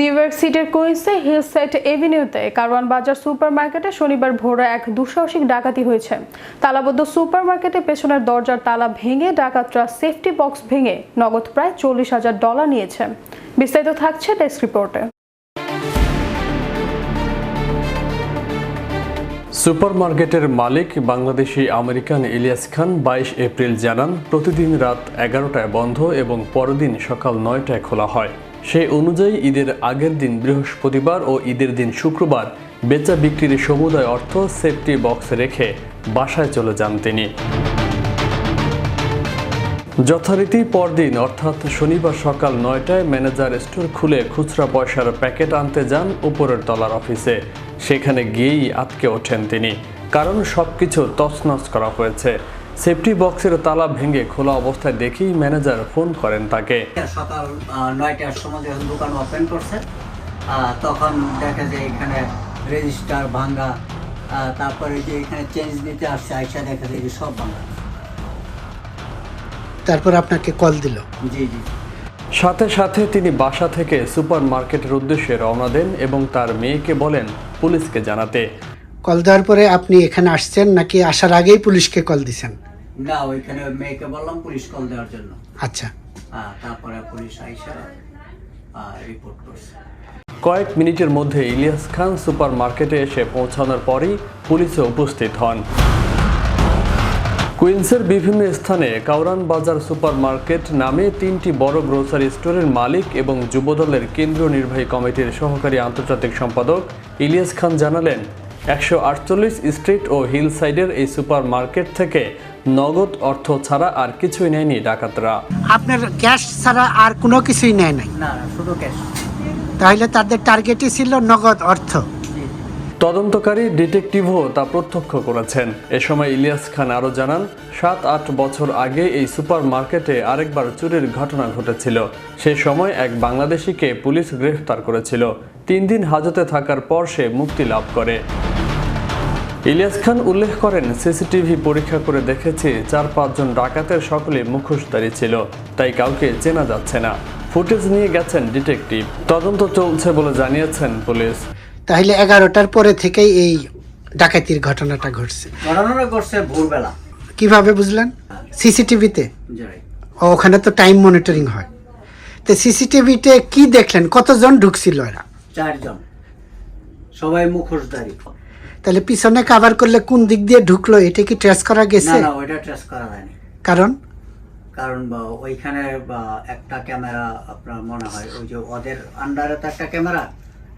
New York সিটির কুইন্সে hillside এভিনিউতে Karwan Bazar super মার্কেটে শনিবার ভোরে এক দুঃসাহসিক ডাকাতি হয়েছে। তালাবদ্ধ সুপার মার্কেটের পেছনের দরজার তালা ভেঙে ডাকাতরা সেফটি বক্স ভেঙে নগদ প্রায় চল্লিশ হাজার ডলার নিয়েছে। বিস্তারিত থাকছে ডেস্ক রিপোর্টে। সুপারমার্কেটের মালিক বাংলাদেশি আমেরিকান ইলিয়াস খান বাইশ এপ্রিল জানান, প্রতিদিন রাত এগারোটায় বন্ধ এবং পরদিন সকাল নয়টায় খোলা হয়। সেই অনুযায়ী ঈদের আগের দিন বৃহস্পতিবার ও ঈদের দিন শুক্রবার বেচা বিক্রির সমুদায় অর্থ সেফটি বক্সে রেখে বাসায় চলে যান তিনি। যথারীতি পরদিন, অর্থাৎ শনিবার সকাল নয়টায় ম্যানেজার স্টোর খুলে খুচরা পয়সার প্যাকেট আনতে যান উপরের তলার অফিসে। সেখানে গিয়েই আটকে ওঠেন তিনি। কারণ সবকিছু তছনছ করা হয়েছে। সেফটি বক্সের তালা ভেঙে খোলা অবস্থায় দেখেই ম্যানেজার ফোন করেন তাকে। সকাল নয়টার সময় যখন দোকান ওপেন করছে তখন দেখা যায় এখানে রেজিস্টার ভাঙ্গা তারপরে যে এখানে চেঞ্জ দিতে আসছে আইসা দেখা যায় যে সব ভাঙ্গা। তারপর আপনাকে কল দিল? জি জি। সাথে সাথে তিনি বাসা থেকে সুপার মার্কেটের উদ্দেশ্যে রওনা দেন এবং তার মেয়েকে বলেন পুলিশকে জানাতে। কল দেওয়ার পরে আপনি এখানে আসছেন নাকি আসার আগেই পুলিশকে কল দিছেন? না ওইখানে মেয়েকে বললাম পুলিশ কল দেওয়ার জন্য। আচ্ছা। তারপরে পুলিশ আইসা রিপোর্ট করছে। কয়েক মিনিটের মধ্যে ইলিয়াস খান সুপার মার্কেটে এসে পৌঁছানোর পরই পুলিশে উপস্থিত হন। কুইন্সের বিভিন্ন স্থানে কাউরান বাজার সুপার মার্কেট নামে তিনটি বড় গ্রোসারি স্টোরের মালিক এবং যুবদলের কেন্দ্রীয় নির্বাহী কমিটির সহকারী আন্তর্জাতিক সম্পাদক ইলিয়াস খান জানালেন একশো আটচল্লিশ স্ট্রিট ও হিল সাইডের এই সুপার মার্কেট থেকে নগদ অর্থ ছাড়া আর কিছুই নেয়নি ডাকাতরা। আপনার ক্যাশ ছাড়া আর কোনো কিছুই নেয় নাই? না না শুধু ক্যাশ। তাহলে তাদের টার্গেটই ছিল নগদ অর্থ। তদন্তকারী ডিটেকটিভও তা প্রত্যক্ষ করেছেন। এ সময় ইলিয়াস খান আরও জানান সাত আট বছর আগে এই সুপার মার্কেটে আরেকবার চুরির ঘটনা ঘটেছিল। সে সময় এক বাংলাদেশিকে পুলিশ গ্রেফতার করেছিল। তিন দিন হাজতে থাকার পর সে মুক্তি লাভ করে। ইলিয়াস খান উল্লেখ করেন সিসিটিভি পরীক্ষা করে দেখেছি চার পাঁচজন ডাকাতের সকলে মুখোশধারী ছিল তাই কাউকে চেনা যাচ্ছে না। ফুটেজ নিয়ে গেছেন ডিটেকটিভ। তদন্ত চলছে বলে জানিয়েছেন পুলিশ। তাহলে এগারোটার পরে থেকেই এই ডাকাতির ঘটনাটা ঘটছে। ঘটনাটা করছে ভোরবেলা। কীভাবে বুঝলেন? সিসিটিভিতে? ওখানে তো টাইম মনিটরিং হয়। তো সিসিটিভিতে কি দেখলেন? কতজন ঢুকছিল এরা? চারজন। সবাই মুখোশধারী। তাহলে পিছনে কাভার করলে কোন দিক দিয়ে ঢুকলো? এটা কি ট্রেস করা গেছে? না না ওইটা ট্রেস করা যায়নি কারণ? কারণ ওইখানে একটা ক্যামেরা আপনার মনে হয় ওই যে ওদের আন্ডারে তো একটা ক্যামেরা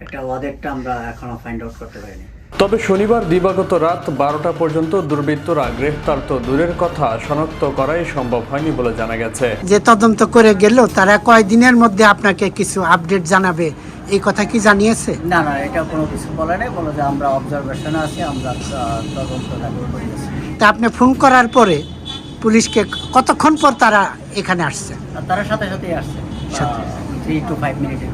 একটা ওদেরটা আমরা এখনও ফাইন্ড আউট করতে পারিনি। তবে শনিবার দিবাগত রাত বারোটা পর্যন্ত দুর্বৃত্তরা গ্রেফতার তো দূরের কথা শনাক্ত করাই সম্ভব হয়নি বলে জানা গেছে। যে তদন্ত করে গেল তারা কয়দিনের মধ্যে আপনাকে কিছু আপডেট জানাবে? এই কথা কি জানিয়েছে? না না এটা কোনো কিছু বলে নেই বলে যে আমরা অবজারভেশনে আছি আমরা তদন্ত তা আপনি ফোন করার পরে পুলিশকে কতক্ষণ পর তারা এখানে আসছে? আর তারা সাথে সাথেই আসছে থ্রি টু ফাইভ মিনিটের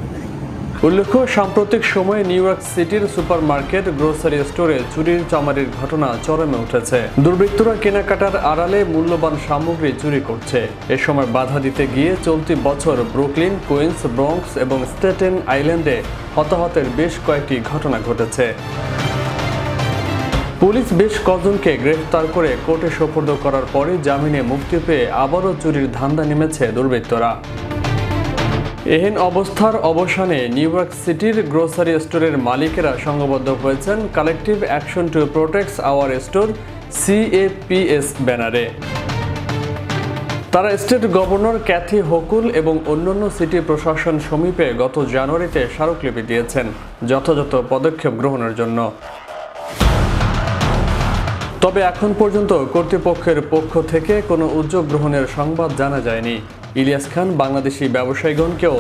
উল্লেখ্য, সাম্প্রতিক সময়ে নিউ ইয়র্ক সিটির সুপার মার্কেট গ্রোসারি স্টোরে চুরির চামারির ঘটনা চরমে উঠেছে। দুর্বৃত্তরা কেনাকাটার আড়ালে মূল্যবান সামগ্রী চুরি করছে। এ সময় বাধা দিতে গিয়ে চলতি বছর ব্রুকলিন, কুইন্স ব্রঙ্কস এবং স্টেটেন আইল্যান্ডে হতাহতের বেশ কয়েকটি ঘটনা ঘটেছে। পুলিশ বেশ কজনকে গ্রেফতার করে কোর্টে সোপর্দ করার পরে জামিনে মুক্তি পেয়ে আবারও চুরির ধান্দা নেমেছে দুর্বৃত্তরা। এহেন অবস্থার অবসানে নিউ ইয়র্ক সিটির গ্রোসারি স্টোরের মালিকেরা সংঘবদ্ধ হয়েছেন collective action to protects our store CAPS ব্যানারে। তারা স্টেট গভর্নর ক্যাথি হকুল এবং অন্যান্য সিটি প্রশাসন সমীপে গত জানুয়ারিতে স্মারকলিপি দিয়েছেন, যথাযথ পদক্ষেপ গ্রহণের জন্য। তবে এখন পর্যন্ত কর্তৃপক্ষের পক্ষ থেকে কোনো উদ্যোগ গ্রহণের সংবাদ জানা যায়নি। ইলিয়াস খান বাংলাদেশি ব্যবসায়ীগণকেও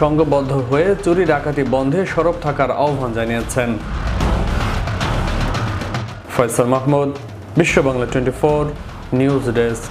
সংঘবদ্ধ হয়ে চুরি ডাকাতি বন্ধে সরব থাকার আহ্বান জানিয়েছেন। Faisal Mahmud, Bishwa Bangla twenty four news desk.